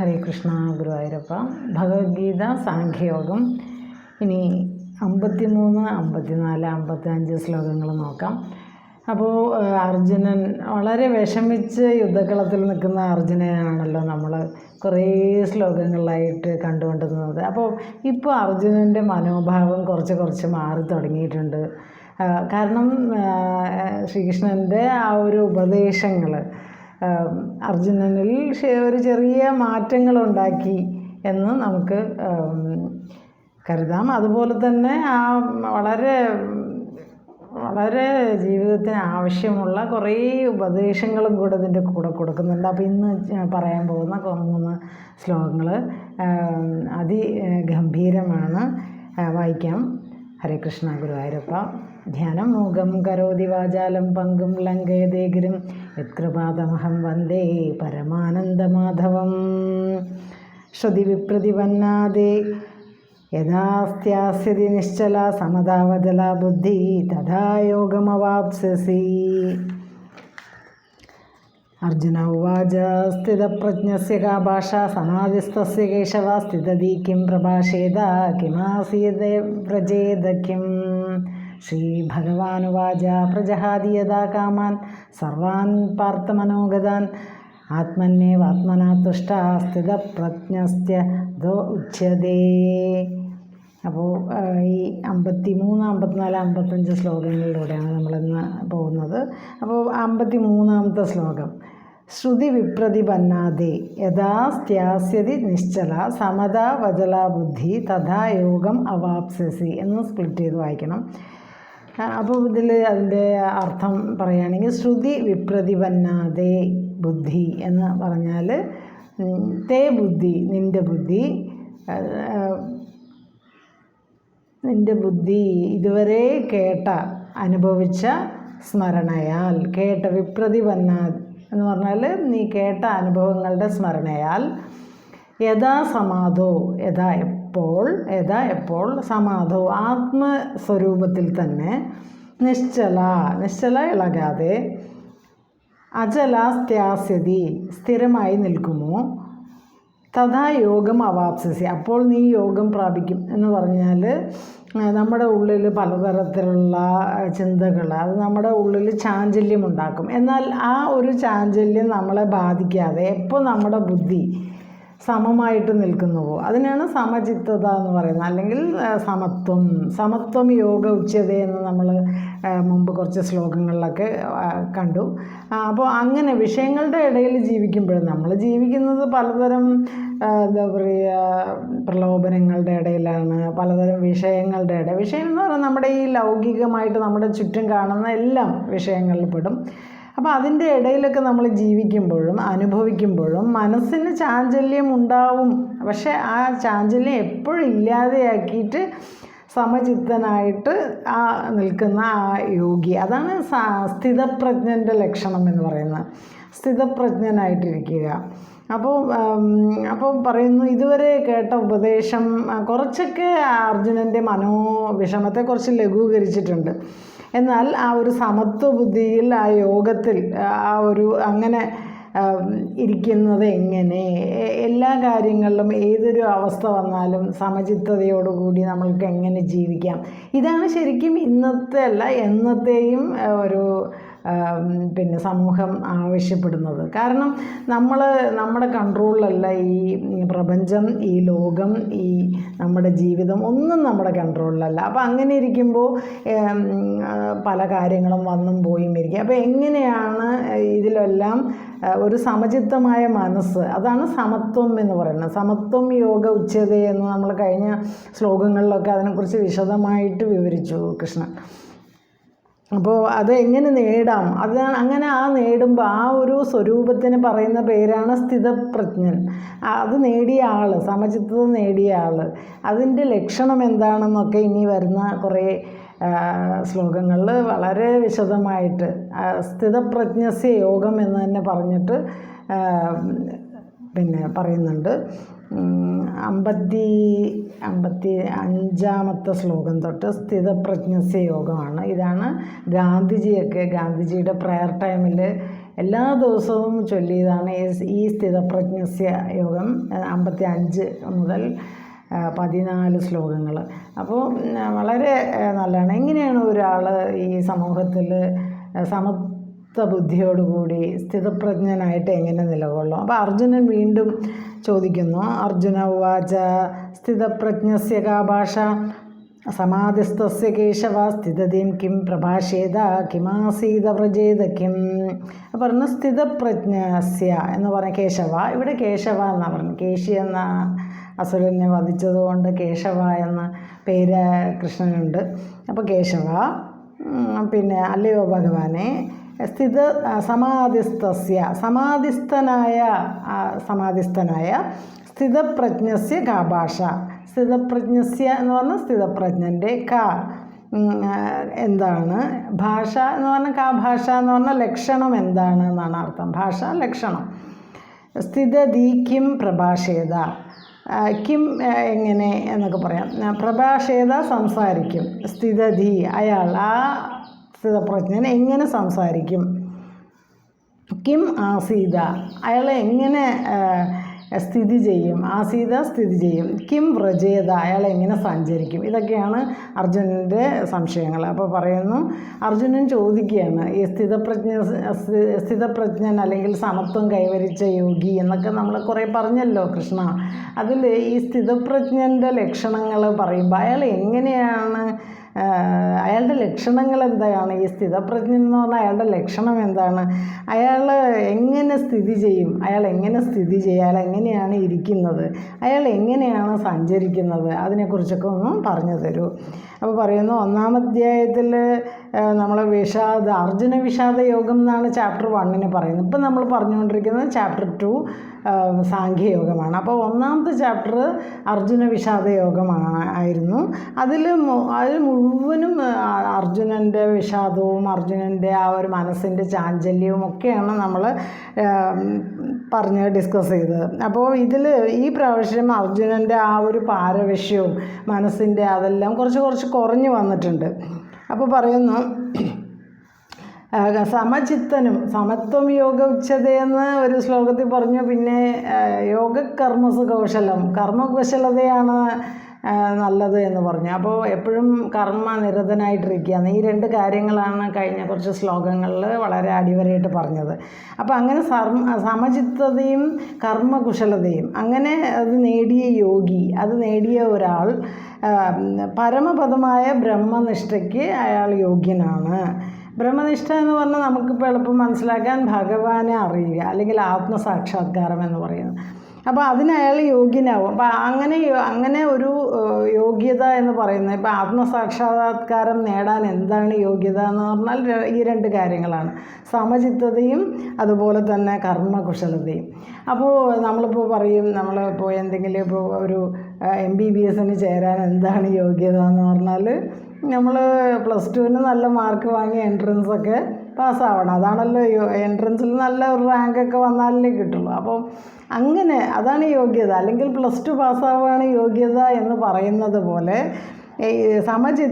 ഹരേ കൃഷ്ണ ഗുരുവായൂരപ്പ ഭഗവത്ഗീത സാഖ്യയോഗം. ഇനി അമ്പത്തിമൂന്ന് അമ്പത്തിനാല് അമ്പത്തഞ്ച് ശ്ലോകങ്ങൾ നോക്കാം. അപ്പോൾ അർജുനൻ വളരെ വിഷമിച്ച് യുദ്ധക്കളത്തിൽ നിൽക്കുന്ന അർജുനനാണല്ലോ നമ്മൾ കുറേ ശ്ലോകങ്ങളിലായിട്ട് കണ്ടുകൊണ്ടിരുന്നത്. അപ്പോൾ ഇപ്പോൾ അർജുനന്റെ മനോഭാവം കുറച്ച് കുറച്ച് മാറി തുടങ്ങിയിട്ടുണ്ട്. കാരണം ശ്രീകൃഷ്ണന്റെ ആ ഒരു ഉപദേശങ്ങൾ അർജുനനിൽ ഒരു ചെറിയ മാറ്റങ്ങളുണ്ടാക്കി എന്ന് നമുക്ക് കരുതാം. അതുപോലെ തന്നെ ആ വളരെ വളരെ ജീവിതത്തിന് ആവശ്യമുള്ള കുറേ ഉപദേശങ്ങളും കൂടെ ഇതിന്റെ കൂടെ കൊടുക്കുന്നുണ്ട്. അപ്പോൾ ഇന്ന് പറയാൻ പോകുന്ന മൂന്ന് ശ്ലോകങ്ങൾ അതിഗംഭീരമാണ്. ഗംഭീരമാണ് വായിക്കാം. ഹരേ കൃഷ്ണ ഗുരുവായൂരപ്പ. ധ്യാനം മൂകം കരോതി വാചാലം പങ്കും ലങ്കയതേഗിരും യത്കൃപാദമഹം വന്ദേ പരമാനന്ദമാധവം. ശ്രുതി വിപ്രതിപന്നാദേ യഥാസ്ഥ്യാസ്യതി നിശ്ചല സമതാവതല ബുദ്ധി തഥാ യോഗമവാപ്സ്യസി. അർജുന ഉവാച സ്ഥിതപ്രജ്ഞസ്യ കാ ഭാഷ സമാധിസ്ഥസ്യ കേശവ സ്ഥിതതി കിം പ്രഭാഷേത കിമാസീത വ്രജേത കിം. ശ്രീഭഗവാനുവാച പ്രജഹാതി യഥാ കാമാൻ സർവാൻ പാർത്ഥമനോഗതാൻ ആത്മന്യേവാത്മനാ തുഷ്ട സ്ഥിതപ്രജ്ഞസ്യ ദോ ഉച്യതേ. അപ്പോൾ ഈ അമ്പത്തി മൂന്ന് അമ്പത്തിനാല് അമ്പത്തഞ്ച് ശ്ലോകങ്ങളിലൂടെയാണ് നമ്മളിന്ന് പോകുന്നത്. അപ്പോൾ അമ്പത്തി മൂന്നാമത്തെ ശ്ലോകം. ശ്രുതി വിപ്രതിപന്നാതെ യഥാ സ്ത്യാസ്യതി നിശ്ചല സമത വജല ബുദ്ധി തഥാ യോഗം അവാപ്സ്യസി എന്ന് സ്പ്ലിറ്റ് ചെയ്ത് വായിക്കണം. അപ്പോൾ ഇതിൽ അതിന്റെ അർത്ഥം പറയുകയാണെങ്കിൽ ശ്രുതി വിപ്രതിപന്നാതെ ബുദ്ധി എന്ന് പറഞ്ഞാൽ തേ ബുദ്ധി നിന്റെ ബുദ്ധി നിന്റെ ബുദ്ധി ഇതുവരെ കേട്ട അനുഭവിച്ച സ്മരണയാൽ കേട്ട വിപ്രതിപന്ന എന്ന് പറഞ്ഞാൽ നീ കേട്ട അനുഭവങ്ങളുടെ സ്മരണയാൽ യഥാ സമാധോ യഥാ എപ്പോൾ ഏതാ എപ്പോൾ സമാധോ ആത്മസ്വരൂപത്തിൽ തന്നെ നിശ്ചല നിശ്ചല ഇളകാതെ അചല സ്ത്യാസ്യതി സ്ഥിരമായി നിൽക്കുമോ? തഥാ യോഗം അവാപ്സസി അപ്പോൾ നീ യോഗം പ്രാപിക്കും എന്ന് പറഞ്ഞാൽ നമ്മുടെ ഉള്ളിൽ പലതരത്തിലുള്ള ചിന്തകൾ അത് നമ്മുടെ ഉള്ളിൽ ചാഞ്ചല്യം ഉണ്ടാക്കും. എന്നാൽ ആ ഒരു ചാഞ്ചല്യം നമ്മളെ ബാധിക്കാതെ എപ്പോൾ നമ്മുടെ ബുദ്ധി സമമായിട്ട് നിൽക്കുന്നുവോ? അതിനാണ് സമചിത്തത എന്ന് പറയുന്നത്. അല്ലെങ്കിൽ സമത്വം സമത്വം യോഗ ഉച്ചത എന്ന് നമ്മൾ മുമ്പ് കുറച്ച് ശ്ലോകങ്ങളിലൊക്കെ കണ്ടു. അപ്പോൾ അങ്ങനെ വിഷയങ്ങളുടെ ഇടയിൽ ജീവിക്കുമ്പോഴും നമ്മൾ ജീവിക്കുന്നത് പലതരം എന്താ പറയുക പ്രലോഭനങ്ങളുടെ ഇടയിലാണ് പലതരം വിഷയങ്ങളുടെ ഇടയിൽ. വിഷയം എന്ന് പറഞ്ഞാൽ നമ്മുടെ ഈ ലൗകികമായിട്ട് നമ്മുടെ ചുറ്റും കാണുന്ന എല്ലാം വിഷയങ്ങളിൽ പെടും. അപ്പോൾ അതിന്റെ ഇടയിലൊക്കെ നമ്മൾ ജീവിക്കുമ്പോഴും അനുഭവിക്കുമ്പോഴും മനസ്സിന് ചാഞ്ചല്യം ഉണ്ടാവും. പക്ഷേ ആ ചാഞ്ചല്യം എപ്പോഴും ഇല്ലാതെയാക്കിയിട്ട് സമചിത്തനായിട്ട് ആ നിൽക്കുന്ന ആ യോഗി അതാണ് സ്ഥിതപ്രജ്ഞന്റെ ലക്ഷണം എന്ന് പറയുന്നത്. സ്ഥിതപ്രജ്ഞനായിട്ടിരിക്കുക. അപ്പോൾ അപ്പോൾ പറയുന്നു ഇതുവരെ കേട്ട ഉപദേശം കുറച്ചൊക്കെ അർജുനന്റെ മനോവിഷമത്തെ കുറച്ച് ലഘൂകരിച്ചിട്ടുണ്ട്. എന്നാൽ ആ ഒരു സമത്വ ബുദ്ധിയിൽ ആ യോഗത്തിൽ ആ ഒരു അങ്ങനെ ഇരിക്കുന്നത് എങ്ങനെ? എല്ലാ കാര്യങ്ങളിലും ഏതൊരു അവസ്ഥ വന്നാലും സമചിത്തതയോടുകൂടി നമ്മൾക്ക് എങ്ങനെ ജീവിക്കാം? ഇതാണ് ശരിക്കും ഇന്നത്തെ അല്ല എന്നത്തെയും ഒരു പിന്നെ സമൂഹം ആവശ്യപ്പെടുന്നത്. കാരണം നമ്മൾ നമ്മുടെ കൺട്രോളിലല്ല ഈ പ്രപഞ്ചം ഈ ലോകം ഈ നമ്മുടെ ജീവിതം ഒന്നും നമ്മുടെ കൺട്രോളിലല്ല. അപ്പോൾ അങ്ങനെ ഇരിക്കുമ്പോൾ പല കാര്യങ്ങളും വന്നും പോയും ഇരിക്കും. അപ്പോൾ എങ്ങനെയാണ് ഇതിലെല്ലാം ഒരു സമചിത്തമായ മനസ്സ് അതാണ് സമത്വം എന്ന് പറയുന്നത്. സമത്വം യോഗ ഉച്ചത എന്ന് നമ്മൾ കഴിഞ്ഞ ശ്ലോകങ്ങളിലൊക്കെ അതിനെക്കുറിച്ച് വിശദമായിട്ട് വിവരിച്ചു കൃഷ്ണൻ. അപ്പോൾ അത് എങ്ങനെ നേടാം? അതാണ് അങ്ങനെ ആ നേടുമ്പോൾ ആ ഒരു സ്വരൂപത്തിന് പറയുന്ന പേരാണ് സ്ഥിതപ്രജ്ഞൻ. അത് നേടിയ ആൾ സമചിത്തത നേടിയ ആൾ അതിന്റെ ലക്ഷണം എന്താണെന്നൊക്കെ ഇനി വരുന്ന കുറേ ശ്ലോകങ്ങളിൽ വളരെ വിശദമായിട്ട്. സ്ഥിതപ്രജ്ഞസ്യ യോഗം എന്ന് തന്നെ പറഞ്ഞിട്ട് പിന്നെ പറയുന്നുണ്ട്. അമ്പത്തി അമ്പത്തി അഞ്ചാമത്തെ ശ്ലോകം തൊട്ട് സ്ഥിതപ്രജ്ഞസ്യ യോഗമാണ്. ഇതാണ് ഗാന്ധിജിയൊക്കെ ഗാന്ധിജിയുടെ പ്രയർ ടൈമിൽ എല്ലാ ദിവസവും ചൊല്ലിയതാണ് ഈ- സ്ഥിതപ്രജ്ഞസ യോഗം അമ്പത്തി അഞ്ച് മുതൽ പതിനാല് ശ്ലോകങ്ങൾ. അപ്പോൾ വളരെ നല്ലതാണ്. എങ്ങനെയാണ് ഒരാൾ ഈ സമൂഹത്തിൽ സമത്വ ബുദ്ധിയോടുകൂടി സ്ഥിതപ്രജ്ഞനായിട്ട് എങ്ങനെ നിലകൊള്ളും? അപ്പോൾ അർജുനൻ വീണ്ടും ചോദിക്കുന്നു അർജുന ഉവാച സ്ഥിതപ്രജ്ഞസ്യ കാ ഭാഷ സമാധിസ്ഥസ്യ കേശവ സ്ഥിതതീം കിം പ്രഭാഷേത കിമാസീത വ്രജേത കിം? പറഞ്ഞു സ്ഥിതപ്രജ്ഞസ്യ എന്ന് പറഞ്ഞ കേശവ ഇവിടെ കേശവ എന്നാണ് പറഞ്ഞു. കേശി എന്ന അസുരനെ വധിച്ചതുകൊണ്ട് കേശവ എന്ന പേര് കൃഷ്ണനുണ്ട്. അപ്പോൾ കേശവ പിന്നെ അല്ലയോ ഭഗവാനെ സ്ഥിത സമാധിസ്ഥസ്യ സമാധിസ്ഥനായ സമാധിസ്ഥനായ സ്ഥിതപ്രജ്ഞസ്യ കാഭാഷ സ്ഥിതപ്രജ്ഞസ്യ എന്ന് പറഞ്ഞാൽ സ്ഥിതപ്രജ്ഞന്റെ ക. എന്താണ്? ഭാഷ എന്ന് പറഞ്ഞാൽ കാ ഭാഷ എന്ന് പറഞ്ഞാൽ ലക്ഷണം എന്താണ് എന്നാണ് അർത്ഥം. ഭാഷ ലക്ഷണം. സ്ഥിതതി കിം പ്രഭാഷേത കിം എങ്ങനെ എന്നൊക്കെ പറയാം. പ്രഭാഷേത സംസാരിക്കും. സ്ഥിതതി അയാൾ ആ സ്ഥിതപ്രജ്ഞൻ എങ്ങനെ സംസാരിക്കും? കിം ആസീത അയാൾ എങ്ങനെ സ്ഥിതി ചെയ്യും? ആസീത സ്ഥിതി ചെയ്യും. കിം വ്രജേത. അയാൾ എങ്ങനെ സഞ്ചരിക്കും? ഇതൊക്കെയാണ് അർജുനന്റെ സംശയങ്ങൾ. അപ്പോൾ പറയുന്നു അർജുനൻ ചോദിക്കുകയാണ് ഈ സ്ഥിതപ്രജ്ഞ സ്ഥി- സ്ഥിതപ്രജ്ഞൻ അല്ലെങ്കിൽ സമത്വം കൈവരിച്ച യോഗി എന്നൊക്കെ നമ്മൾ കുറേ പറഞ്ഞല്ലോ കൃഷ്ണ. അതിൽ ഈ സ്ഥിതപ്രജ്ഞന്റെ ലക്ഷണങ്ങൾ പറയുമ്പോൾ അയാൾ എങ്ങനെയാണ് അയാളുടെ ലക്ഷണങ്ങൾ എന്താണ്? ഈ സ്ഥിതപ്രജ്ഞൻ എന്ന് പറഞ്ഞാൽ അയാളുടെ ലക്ഷണം എന്താണ്? അയാൾ എങ്ങനെ സ്ഥിതി ചെയ്യും? അയാൾ എങ്ങനെ സ്ഥിതി ചെയ്യും? അയാൾ എങ്ങനെയാണ് ഇരിക്കുന്നത്? അയാൾ എങ്ങനെയാണ് സഞ്ചരിക്കുന്നത്? അതിനെക്കുറിച്ചൊക്കെ ഒന്ന് പറഞ്ഞു തരൂ. അപ്പോൾ പറയുന്നു ഒന്നാം അധ്യായത്തിൽ നമ്മൾ വിഷാദ അർജുന വിഷാദ യോഗം എന്നാണ് ചാപ്റ്റർ വണ്ണിന് പറയുന്നത്. ഇപ്പം നമ്മൾ പറഞ്ഞുകൊണ്ടിരിക്കുന്നത് ചാപ്റ്റർ ടു സാഖ്യയോഗമാണ്. അപ്പോൾ ഒന്നാമത്തെ ചാപ്റ്റർ അർജുന വിഷാദ യോഗമാണ് ആയിരുന്നു. അതിൽ അതിൽ മുഴുവനും അർജുനന്റെ വിഷാദവും അർജുനന്റെ ആ ഒരു മനസ്സിന്റെ ചാഞ്ചല്യവും ഒക്കെയാണ് നമ്മൾ പറഞ്ഞ് ഡിസ്കസ് ചെയ്തത്. അപ്പോൾ ഇതിൽ ഈ പ്രാവശ്യം അർജുനന്റെ ആ ഒരു പാരവശ്യവും മനസ്സിന്റെ അതെല്ലാം കുറച്ച് കുറച്ച് കുറഞ്ഞു വന്നിട്ടുണ്ട്. അപ്പോൾ പറയുന്നു സമചിത്തനും സമത്വം യോഗ ഉച്ചതയെന്ന് ഒരു ശ്ലോകത്തിൽ പറഞ്ഞു. പിന്നെ ആ, യോഗ കർമ്മസു കൗശലം കർമ്മകുശലതയാണ് നല്ലത് എന്ന് പറഞ്ഞു. അപ്പോൾ എപ്പോഴും കർമ്മ നിരതനായിട്ടിരിക്കുകയാണ്. ഈ രണ്ട് കാര്യങ്ങളാണ് കഴിഞ്ഞ കുറച്ച് ശ്ലോകങ്ങളിൽ വളരെ അടിവരയിട്ട് പറഞ്ഞത്. അപ്പോൾ അങ്ങനെ സമചിത്തതയും കർമ്മകുശലതയും അങ്ങനെ അത് നേടിയ യോഗി അത് നേടിയ ഒരാൾ പരമപദമായ ബ്രഹ്മനിഷ്ഠയ്ക്ക് അയാൾ യോഗ്യനാണ്. ബ്രഹ്മനിഷ്ഠ എന്ന് പറഞ്ഞാൽ നമുക്കിപ്പോൾ എളുപ്പം മനസ്സിലാക്കാൻ ഭഗവാനെ അറിയുക അല്ലെങ്കിൽ ആത്മസാക്ഷാത്കാരം എന്ന് പറയുന്നത്. അപ്പോൾ അതിന് അയാൾ യോഗ്യനാവും. അപ്പോൾ അങ്ങനെ അങ്ങനെ ഒരു യോഗ്യത എന്ന് പറയുന്നത് ഇപ്പോൾ ആത്മസാക്ഷാത്കാരം നേടാൻ എന്താണ് യോഗ്യത എന്ന് പറഞ്ഞാൽ ഈ രണ്ട് കാര്യങ്ങളാണ്. സമചിത്തതയും അതുപോലെ തന്നെ കർമ്മകുശലതയും. അപ്പോൾ നമ്മളിപ്പോൾ പറയും നമ്മളിപ്പോൾ എന്തെങ്കിലും ഇപ്പോൾ ഒരു എം ബി ബി എസിന് ചേരാൻ എന്താണ് യോഗ്യത എന്ന് പറഞ്ഞാൽ നമ്മൾ പ്ലസ് ടുവിന് നല്ല മാർക്ക് വാങ്ങി എൻട്രൻസ് ഒക്കെ പാസ്സാവണം അതാണല്ലോ എൻട്രൻസിൽ നല്ല ഒരു റാങ്കൊക്കെ വന്നാലേ കിട്ടുള്ളൂ. അപ്പം അങ്ങനെ അതാണ് യോഗ്യത. അല്ലെങ്കിൽ പ്ലസ് ടു പാസ്സാവുകയാണ് യോഗ്യത എന്ന് പറയുന്നത് പോലെ സമചി